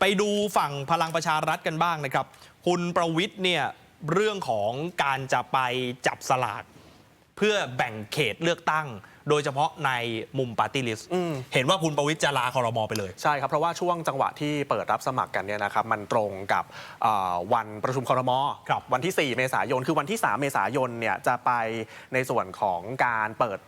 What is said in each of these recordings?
ไปดูฝั่งพลังประชารัฐกันบ้างนะครับ คุณประวิทย์เนี่ยเรื่องของการจะไปจับสลาก เพื่อแบ่งเขตเลือกตั้ง โดยเฉพาะในมุมปาร์ตี้ลิสต์อืมเห็นว่าคุณประวิทย์จะลาคอรมอไปเลย ใช่ครับ เพราะว่าช่วงจังหวะที่เปิดรับสมัครกันเนี่ยนะครับมันตรงกับเอ่อวันประชุมครมครับวันที่ 4 เมษายน คือวันที่ 3 เมษายนเนี่ยจะไปในส่วนของการเปิด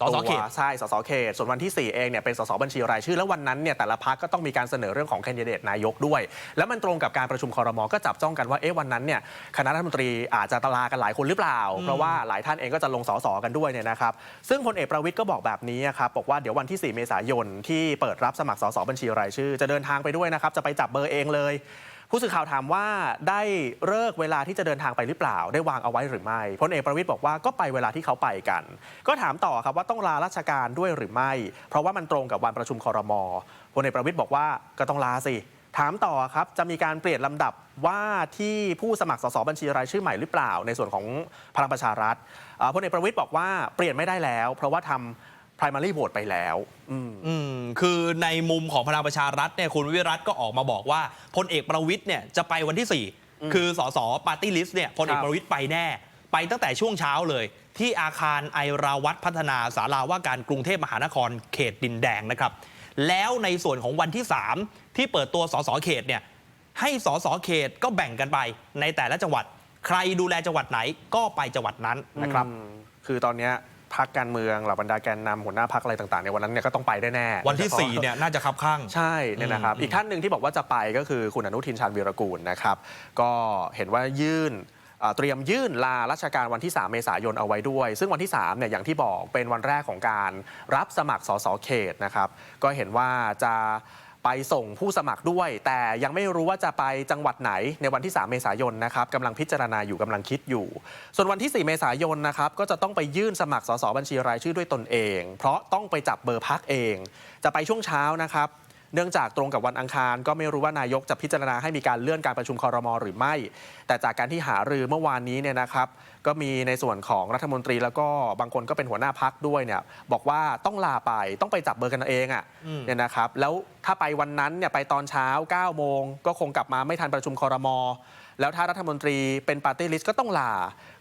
สสเขตตัวใช่สสเขตส่วนวันที่ 4 เองเนี่ยเป็นสสบัญชีรายชื่อ แล้ววันนั้นเนี่ยแต่ละพักก็ต้องมีการเสนอเรื่องของแคนดิเดตนายกด้วย แล้วมันตรงกับการประชุมครมก็จับจ้องกันว่าเอ๊ะวันนั้นเนี่ยคณะรัฐมนตรีอาจจะตลากันหลายคนหรือเปล่า เพราะว่าหลายท่านเองก็จะลงสสกันด้วยเนี่ยนะครับซึ่งพลเอกประวิทย์ก็บอกแบบนี้ครับบอกว่าเดี๋ยววันที่ 4 เมษายนที่เปิดรับสมัครสสบัญชีรายชื่อ จะเดินทางไปด้วยนะครับจะไปจับเบอร์เองเลย ผู้สื่อข่าวถามว่าได้เลิกเวลาที่จะเดินทางไปหรือเปล่า ได้วางเอาไว้หรือไม่พลเอกประวิตยบอกว่าก็ไปเวลาที่เขาไปกัน ก็ถามต่อครับว่าต้องลาราชการด้วยหรือไม่ เพราะว่ามันตรงกับวันประชุมคอรมอพลเอกประวิตยบอกว่าก็ต้องลาสิถามต่อครับ จะมีการเปลี่ยนลำดับว่าที่ผู้สมัครสสบัญชีรายชื่อใหม่หรือเปล่า ในส่วนของพลังประชารัฐพลเอกประวิตยบอกว่าเปลี่ยนไม่ได้แล้ว เพราะว่าทำ primary vote ไปแล้วอืมอืมคือในมุมของพลังประชารัฐเนี่ยคุณวิรัตก็ออกมาบอกว่าพลเอกประวิทย์เนี่ยจะไปวันที่ 4 คือสสปาร์ตี้ลิสต์เนี่ยพลเอกประวิทย์ไปแน่ ไปตั้งแต่ช่วงเช้าเลย ที่อาคารไอราวัตพัฒนาสาราว่าการกรุงเทพมหานครเขตดินแดงนะครับ แล้วในส่วนของวันที่ 3 ที่เปิดตัวสสเขตเนี่ยให้สสเขตก็แบ่งกันไปในแต่ละจังหวัด ใครดูแลจังหวัดไหนก็ไปจังหวัดนั้นนะครับ อืมคือตอนเนี้ย พักการเมืองเหล่าบรรดาแกนนำหัวหน้าพักอะไรต่างๆในยวันนั้นเนี่ยก็ต้องไปได้แน่วันที่โดฉพาะ4เนี่ยน่าจะคับข้าง ใช่เนี่ยนะครับอืมอีกท่านหนึ่งที่บอกว่าจะไปก็คือคุณอนุทินชาญวีรกูลนะครับ ก็เห็นว่ายื่นเอ่อเตรียมยื่นลาราชการวันที่ 3 เมษายนเอาไว้ด้วย ซึ่งวันที่3เนี่ยอย่างที่บอกเป็นวันแรกของการรับสมัครสสเขตนะครับ ก็เห็นว่าจะ ไปส่งผู้สมัครด้วย แต่ยังไม่รู้ว่าจะไปจังหวัดไหนในวันที่ 3 เมษายนนะครับกำลังพิจารณาอยู่กำลังคิดอยู่ ส่วนวันที่ 4 เมษายนนะครับก็จะต้องไปยื่นสมัครสสบัญชีรายชื่อด้วยตนเอง เพราะต้องไปจับเบอร์พักเอง จะไปช่วงเช้านะครับ เนื่องจากตรงกับวันอังคาร ก็ไม่รู้ว่านายกจะพิจารณาให้มีการเลื่อนการประชุมคอรมอหรือไม่ แต่จากการที่หารือเมื่อวานนี้เนี่ยนะครับก็มีในส่วนของรัฐมนตรีแล้วก็บางคนก็เป็นหัวหน้าพักด้วยเนี่ยบอกว่าต้องลาไปต้องไปจับเบอร์กันเองอะ่ะอืมเนี่ยนะครับแล้วถ้าไปวันนั้นเนี่ยไปตอนเช้า9โมงก็คงกลับมาไม่ทันประชุมคอรมอแล้วถ้ารัฐมนตรีเป็นปาร์ตี้ลิสต์ก็ต้องลา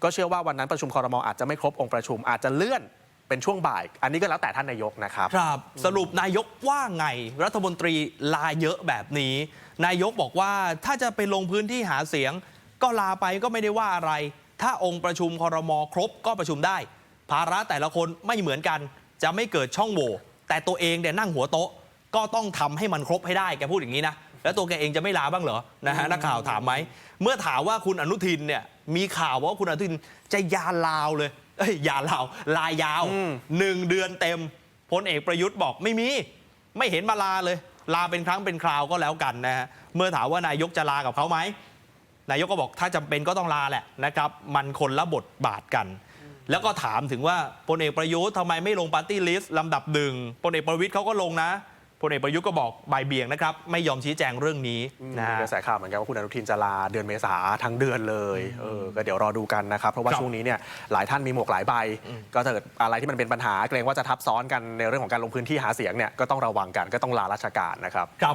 ก็เชื่อว่าวันนั้นประชุมคอรมออาจจะไม่ครบองค์ประชุมอาจจะเลื่อน เป็นช่วงบ่าย อันนี้ก็แล้วแต่ท่านนายกนะครับ ครับ สรุปนายกว่าไง รัฐมนตรีลาเยอะแบบนี้ นายกบอกว่าถ้าจะไปลงพื้นที่หาเสียง ก็ลาไปก็ไม่ได้ว่าอะไร ถ้าองค์ประชุมคอรมอครบก็ประชุมได้ ภาระแต่ละคนไม่เหมือนกัน จะไม่เกิดช่องโหว่แต่ตัวเองเนี่ยนั่งหัวโต๊ะ ก็ต้องทำให้มันครบให้ได้แกพูดอย่างนี้นะ แล้วตัวแกเองจะไม่ลาบ้างเหรอนะฮะนักข่าวถามไหมเมื่อถามว่าคุณอนุทินเนี่ยมีข่าวว่าคุณอนุทินจะยาลาวเลย เอ้ยยาลาวลายาวอืมหนึ่งเดือนเต็มพลเอกประยุทธ์บอกไม่มี ไม่เห็นมาลาเลย ลาเป็นครั้งเป็นคราวก็แล้วกันนะฮะเมื่อถามว่านายกจะลากับเขาไหมนายกก็บอกถ้าจำเป็นก็ต้องลาแหละนะครับมันคนละบทบาทกัน แล้วก็ถามถึงว่าพลเอกประยุทธ์ทำไมไม่ลงปาร์ตี้ลิสต์ลำดับหนึ่งพลเอกประวิทย์เขาก็ลงนะ พลเอกประยุทธ์ก็บอกบ่ายเบี่ยงนะครับ ไม่ยอมชี้แจงเรื่องนี้นะฮะกระแสข่าวเหมือนกันว่าคุณอนุทินจะลาเดือนเมษาทั้งเดือนเลยเออก็เดี๋ยวรอดูกันนะครับ เพราะว่าครับช่วงนี้เนี่ยหลายท่านมีหมวกหลายใบ ก็ถ้าเกิดอะไรที่มันเป็นปัญหาเกรงว่าจะทับซ้อนกันในเรื่องของการลงพื้นที่หาเสียงเนี่ยก็ต้องระวังกันก็ต้องลาราชการนะครับ ครับ